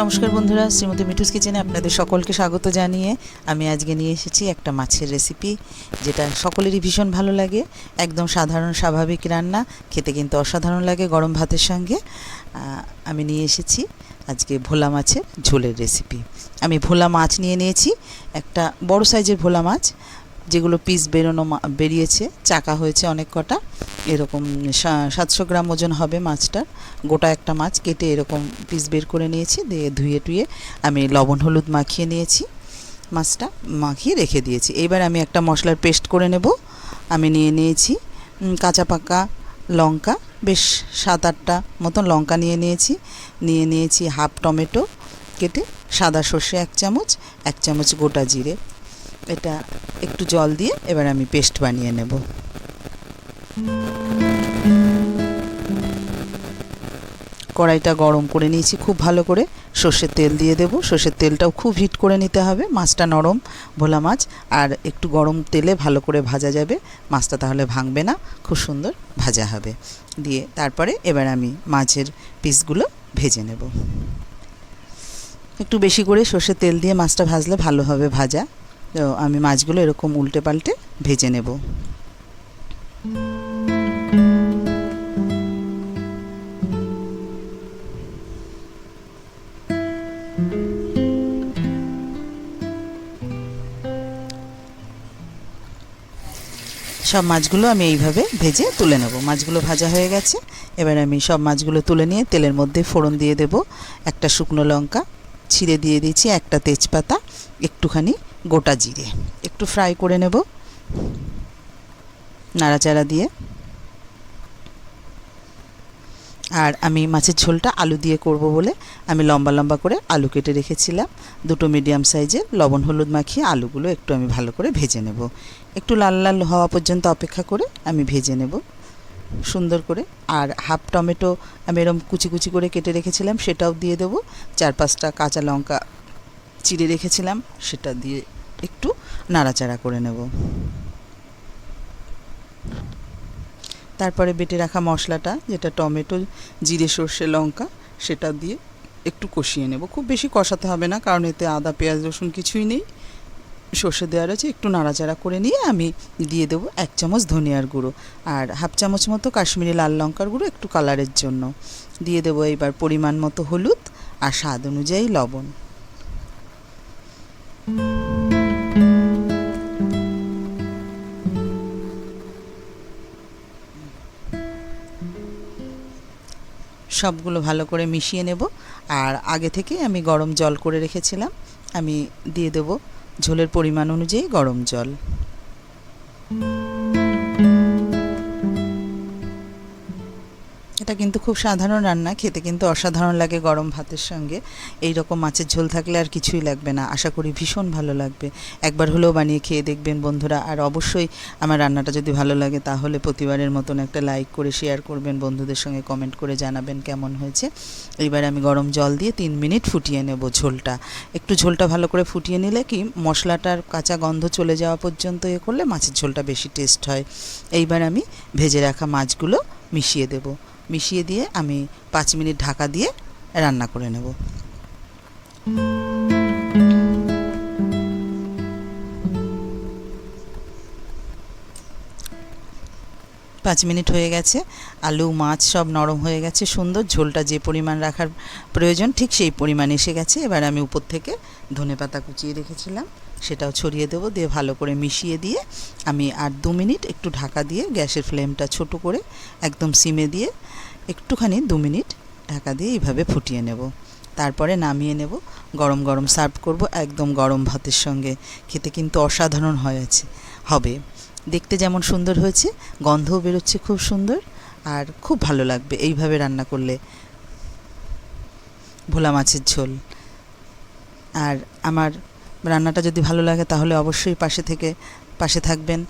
নমস্কার বন্ধুরা, শ্রীমতী মিঠুস কিচেনে আপনাদের সকলকে স্বাগত জানিয়ে আমি আজকে নিয়ে এসেছি একটা মাছের রেসিপি যেটা সকলেরই ভীষণ ভালো লাগে, একদম সাধারণ স্বাভাবিক রান্না, খেতে কিন্তু অসাধারণ লাগে গরম ভাতের সঙ্গে। আমি নিয়ে এসেছি আজকে ভোলা মাছের ঝোলের রেসিপি আমি ভোলা মাছ নিয়ে নিয়েছি, একটা বড় সাইজের ভোলা মাছ যেগুলো পিস বেরোনো বেরিয়েছে, চাকা হয়েছে অনেক কটা, এরকম সাতশো গ্রাম ওজন হবে মাছটার। গোটা একটা মাছ কেটে এরকম পিস বের করে নিয়েছি, দিয়ে ধুয়ে টুয়ে আমি লবণ, হলুদ মাখিয়ে নিয়েছি, মাছটা মাখিয়ে রেখে দিয়েছি। এবার আমি একটা মশলার পেস্ট করে নেব, আমি নিয়ে নিয়েছি কাঁচা পাকা লঙ্কা, বেশ সাত আটটা মতন লঙ্কা নিয়ে নিয়েছি নিয়ে নিয়েছি হাফ টমেটো কেটে সাদা সর্ষে এক চামচ এক চামচ গোটা জিরে। এটা একটু জল দিয়ে এবার আমি পেস্ট বানিয়ে নেব। কড়াইটা গরম করে নিয়েছি খুব ভালো করে। সর্ষের তেল দিয়ে দেব। সর্ষের তেলটাও খুব হিট করে নিতে হবে। মাছটা নরম ভোলা মাছ আর একটু গরম তেলে ভালো করে ভাজা যাবে। মাছটা তাহলে ভাঙবে না, খুব সুন্দর ভাজা হবে। দিয়ে তারপরে এবার আমি মাছের পিসগুলো ভেজে নেব। একটু বেশি করে সর্ষের তেল দিয়ে মাছটা ভাজলে ভালো হবে ভাজা। তো আমি মাছগুলো এরকম উল্টে পাল্টে ভেজে নেব। সব মাছগুলো আমি এইভাবে ভেজে তুলে নেব। মাছগুলো ভাজা হয়ে গেছে। এবার আমি সব মাছগুলো তুলে নিয়ে তেলের মধ্যে ফোড়ন দিয়ে দেব। একটা শুকনো লঙ্কা, ছিঁড়ে দিয়ে দিয়েছি একটা তেজপাতা, একটুখানি গোটা জিরে। একটু ফ্রাই করে নেব। নাড়াচাড়া দিয়ে। আর আমি মাছের ঝোলটা আলু দিয়ে করব বলে আমি লম্বা লম্বা করে আলু কেটে রেখেছিলাম। দুটো মিডিয়াম সাইজের লবণ, হলুদ মাখিয়ে আলুগুলো একটু আমি ভালো করে ভেজে নেব। একটু লাল লাল হওয়া পর্যন্ত অপেক্ষা করে আমি ভেজে নেব। সুন্দর করে। আর হাফ টমেটো আমি এরম কুচি কুচি করে কেটে রেখেছিলাম, সেটাও দিয়ে দেবো। চার পাঁচটা কাঁচা লঙ্কা চিড়ে রেখেছিলাম, সেটা দিয়ে একটু নাড়াচাড়া করে নেব। তারপরে বেটে রাখা মশলাটা, যেটা টমেটো, জিরে, সর্ষে, লঙ্কা, সেটা দিয়ে একটু কষিয়ে নেব। খুব বেশি কষাতে হবে না, কারণ এতে আদা, পেঁয়াজ, রসুন কিছুই নেই। সর্ষে দেওয়ার আছে, একটু নাড়াচাড়া করে নিয়ে আমি দিয়ে দেবো এক চামচ ধনিয়ার গুঁড়ো আর হাফ চামচ মতো কাশ্মীরি লাল লঙ্কার গুঁড়ো একটু কালারের জন্য। দিয়ে দেবো এবার পরিমাণ মতো হলুদ আর স্বাদ অনুযায়ী লবণ। সবগুলো ভালো করে মিশিয়ে নেব। আর আগে থেকে আমি গরম জল করে রেখেছিলাম। আমি দিয়ে দেব ঝোলের পরিমাণ অনুযায়ী গরম জল। এটা কিন্তু খুব সাধারণ রান্না, খেতে কিন্তু অসাধারণ লাগে গরম ভাতের সঙ্গে। এই রকম মাছের ঝোল থাকলে আর কিছুই লাগবে না। আশা করি ভীষণ ভালো লাগবে। একবার হলেও বানিয়ে খেয়ে দেখবেন বন্ধুরা। আর অবশ্যই আমার রান্নাটা যদি ভালো লাগে তাহলে প্রতিবারের মতন একটা লাইক করে, শেয়ার করবেন। বন্ধুদের সঙ্গে কমেন্ট করে জানাবেন কেমন হয়েছে। এইবার আমি গরম জল দিয়ে তিন মিনিট ফুটিয়ে নেব ঝোলটা। একটু ঝোলটা ভালো করে ফুটিয়ে নিলে কি মশলাটার কাঁচা গন্ধ চলে যাওয়া পর্যন্ত এ করলে মাছের ঝোলটা বেশি টেস্ট হয়। এইবার আমি ভেজে রাখা মাছগুলো মিশিয়ে দেব। মিশিয়ে দিয়ে আমি পাঁচ মিনিট ঢাকা দিয়ে রান্না করে নেব। পাঁচ মিনিট হয়ে গেছে, আলু, মাছ সব নরম হয়ে গেছে, সুন্দর ঝোলটা যে পরিমাণ রাখার প্রয়োজন ঠিক সেই পরিমাণ এসে গেছে। এবার আমি উপর থেকে ধনে পাতা কুচিয়ে রেখেছিলাম। সেটাও ছড়িয়ে দেবো, দিয়ে ভালো করে মিশিয়ে দিয়ে আমি আর দু মিনিট একটু ঢাকা দিয়ে গ্যাসের ফ্লেমটা ছোট করে একদম সিমে দিয়ে একটুখানি দু মিনিট ঢাকা দিয়ে এইভাবে ফুটিয়ে নেব। তারপরে নামিয়ে নেব, গরম গরম সার্ভ করব একদম গরম ভাতের সঙ্গে। খেতে কিন্তু অসাধারণ হয়েছে হবে। দেখতে যেমন সুন্দর হয়েছে, গন্ধও বেরোচ্ছে খুব সুন্দর আর খুব ভালো লাগবে এইভাবে রান্না করলে। ভোলা মাছের ঝোল। আর আমার রান্নাটা যদি ভালো লাগে তাহলে অবশ্যই পাশে থেকে পাশে থাকবেন।